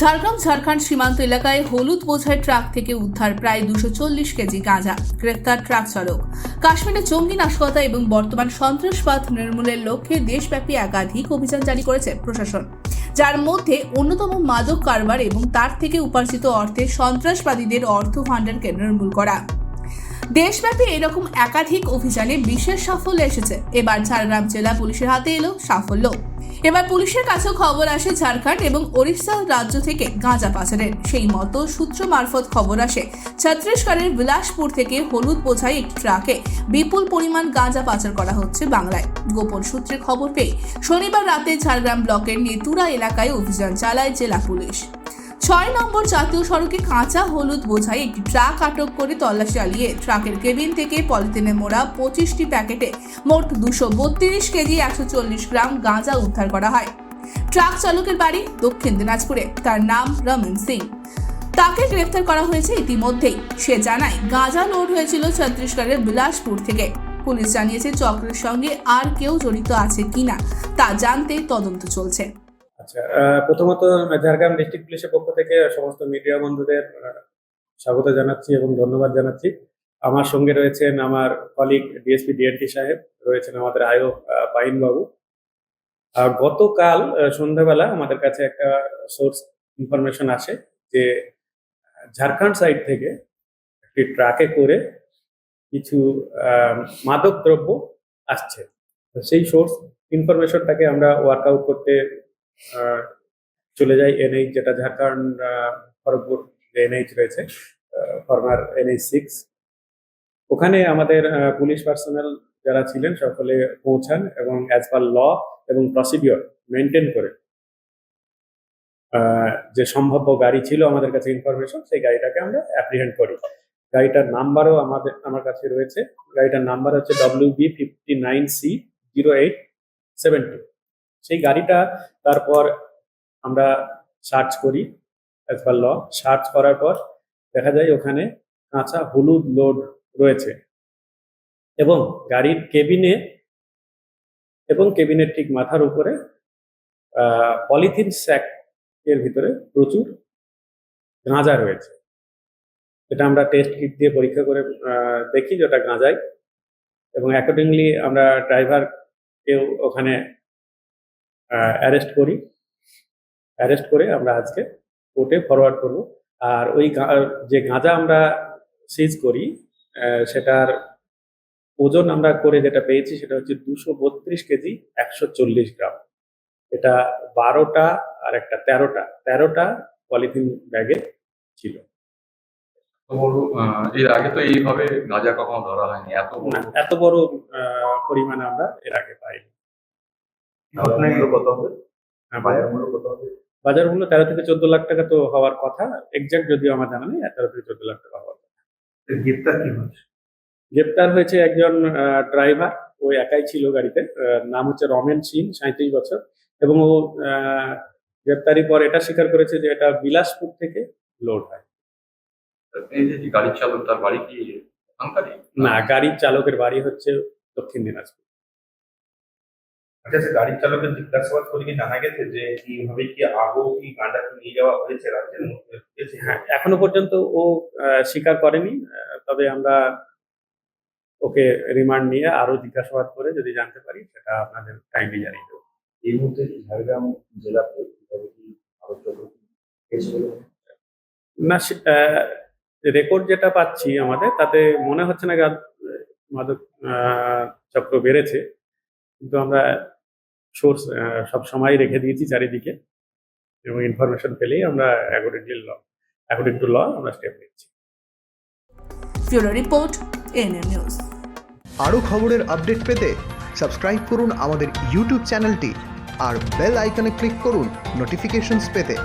ঝাড়গ্রাম, ঝাড়খণ্ড সীমান্ত এলাকায় হলুদ বোঝাই ট্রাক থেকে উদ্ধার প্রায় দুশো চল্লিশ কেজি গাঁজা। গ্রেফতার ট্রাক চালক। কাশ্মীরে জঙ্গি নাশকতা এবং বর্তমান সন্ত্রাসবাদ নির্মূলের লক্ষ্যে দেশব্যাপী একাধিক অভিযান জারি করেছে প্রশাসন। যার মধ্যে অন্যতম মাদক কারবার এবং তার থেকে উপার্জিত অর্থে সন্ত্রাসবাদীদের অর্থ ভাণ্ডারকে নির্মূল করা। দেশব্যাপী এরকম একাধিক অভিযানে বিশেষ সাফল্য এসেছে। এবার ঝাড়গ্রাম জেলা পুলিশের হাতে এলো সাফল্য। এবার পুলিশের কাছেও খবর আসে ঝাড়খণ্ড এবং ওড়িশা রাজ্য থেকে গাঁজা পাচারের। সেই মতো সূত্র মারফত খবর আসে, ছত্তিশগড়ের বিলাসপুর থেকে হলুদ বোঝাই একটি ট্রাকে বিপুল পরিমাণ গাঁজা পাচার করা হচ্ছে বাংলায়। গোপন সূত্রে খবর পেয়ে শনিবার রাতে ঝাড়গ্রাম ব্লকের নেতুরা এলাকায় অভিযান চালায় জেলা পুলিশ। ছয় নম্বর জাতীয় সড়কে কাঁচা হলুদ বোঝাই একটি ট্রাক আটক করে তল্লাশি চালিয়ে ট্রাকের কেবিন থেকে পলিথিনে মোড়া পঁচিশটি প্যাকেটে মোট দুশো বত্রিশ কেজি একশো চল্লিশ গ্রাম গাঁজা উদ্ধার করা হয়। ট্রাক চালকের বাড়ি দক্ষিণ দিনাজপুরে, তার নাম রমন সিং। তাকে গ্রেফতার করা হয়েছে ইতিমধ্যেই। সে জানায়, গাঁজা লোড হয়েছিল ছত্তিশগড়ের বিলাসপুর থেকে। পুলিশ জানিয়েছে, চক্রের সঙ্গে আর কেউ জড়িত আছে কিনা তা জানতে তদন্ত চলছে। আচ্ছা প্রথমত ঝাড়গ্রাম ডিস্ট্রিক্ট পুলিশের পক্ষ থেকে সমস্ত মিডিয়া বন্ধুদের স্বাগত জানাচ্ছি এবং ধন্যবাদ জানাচ্ছি। আমার সঙ্গে রয়েছেন আমার কলিগ ডিএসপি ডিএনটি সাহেব, রয়েছেন আমাদের আয়ো পাইন বাবু গতকাল সন্ধ্যাবেলা আমাদের কাছে একটা সোর্স ইনফরমেশন আসে যে, ঝাড়খণ্ড সাইড থেকে একটি ট্রাকে করে কিছু মাদক দ্রব্য আসছে। সেই সোর্স ইনফরমেশনটাকে আমরা ওয়ার্কআউট করতে চলে যাই এনএইচ যেটা ঝাড়খণ্ড খড়গপুর এনএইচ রয়েছে ফরমার এনএইচ সিক্স ওখানে আমাদের পুলিশ পার্সোনাল যারা ছিলেন, সকলে পৌঁছান এবং অ্যাজ পার ল এবং প্রসিডিওর মেনটেন করে। যে সম্ভাব্য গাড়ি ছিল আমাদের কাছে ইনফরমেশন সেই গাড়িটাকে আমরা অ্যাপ্রিহেন্ড করি। গাড়িটার নাম্বারও আমাদের, আমার কাছে রয়েছে। গাড়িটার নাম্বার হচ্ছে W B fifty nine C zero eight seven two সেই গাড়িটা তারপর আমরা সার্চ করি অ্যাজ ল সার্চ করার পর দেখা যায় ওখানে কাঁচা হলুদ লোড রয়েছে। এবং গাড়ির কেবিনে এবং কেবিনের ঠিক মাথার উপরে পলিথিন স্যাক এর ভিতরে প্রচুর গাঁজা রয়েছে। এটা আমরা টেস্ট কিট দিয়ে পরীক্ষা করে দেখি যে ওটা গাঁজাই এবং অ্যাকর্ডিংলি আমরা ড্রাইভারকেও ওখানে অ্যারেস্ট করি। অ্যারেস্ট করে আমরা আজকে কোর্টে ফরওয়ার্ড করব। আর ওই যে গাঁজা আমরা সিজ করি সেটার ওজন আমরা করে যেটা পেয়েছি সেটা হচ্ছে দুশো বত্রিশ কেজি একশো চল্লিশ গ্রাম। এটা বারোটা আর একটা তেরোটা। তেরোটা পলিথিন ব্যাগে ছিল। এর আগে তো এইভাবে গাঁজা কখনো ধরা হয়নি। এত বড় এত বড় পরিমাণে আমরা এর আগে পাইনি। আপনার কত হবে? হ্যাঁ, বাজার মূল্য কত হবে? বাজার মূল্য তেরো থেকে চোদ্দ লাখ টাকা তো হওয়ার কথা। এক্সাক্ট যদিও আমার জানা নেই তেরো থেকে চোদ্দ লাখ টাকা হওয়ার কথা। গ্রেপ্তার কি হয়েছে? গ্রেপ্তার হয়েছে একজন ড্রাইভার ও একাই ছিল গাড়িতে। নাম হচ্ছে রমেন সিং সাঁত্রিশ বছর। এবং ও আহ, গ্রেপ্তারির পর এটা স্বীকার করেছে যে এটা বিলাসপুর থেকে লোড হয়। এই যে যে গাড়ির চালক তার বাড়ি কি না গাড়ির চালকের বাড়ি হচ্ছে দক্ষিণ দিনাজপুর। আচ্ছা সে গাড়ির চালকের জিজ্ঞাসাবাদ করে কি জানা গেছে যে এইভাবে কি আগো কি গাঁজাকে নিয়ে যাওয়া হয়েছে রাজ্যের মধ্যে? হ্যাঁ এখনও পর্যন্ত ও স্বীকার করেনি তবে আমরা ওকে রিমান্ড নিয়ে আরও জিজ্ঞাসাবাদ করে যদি জানতে পারি সেটা আপনাদের টাইমলি জানিয়ে দেবো এই মুহূর্তে কি ঝাড়গ্রাম হয়? না রেকর্ড যেটা পাচ্ছি আমাদের তাতে মনে হচ্ছে না মাদক চক্র বেড়েছে কিন্তু আমরা সোর্স সব সময় রেখে দিয়েছি চারিদিকে এবং ইনফরমেশন পেলেই আমরা accordingly law according to law আমরা স্টেপ নিচ্ছি। Bureau report ANM news. আরও খবরের আপডেট পেতে সাবস্ক্রাইব করুন আমাদের ইউটিউব চ্যানেলটি আর বেল আইকনে ক্লিক করুন নোটিফিকেশনস পেতে।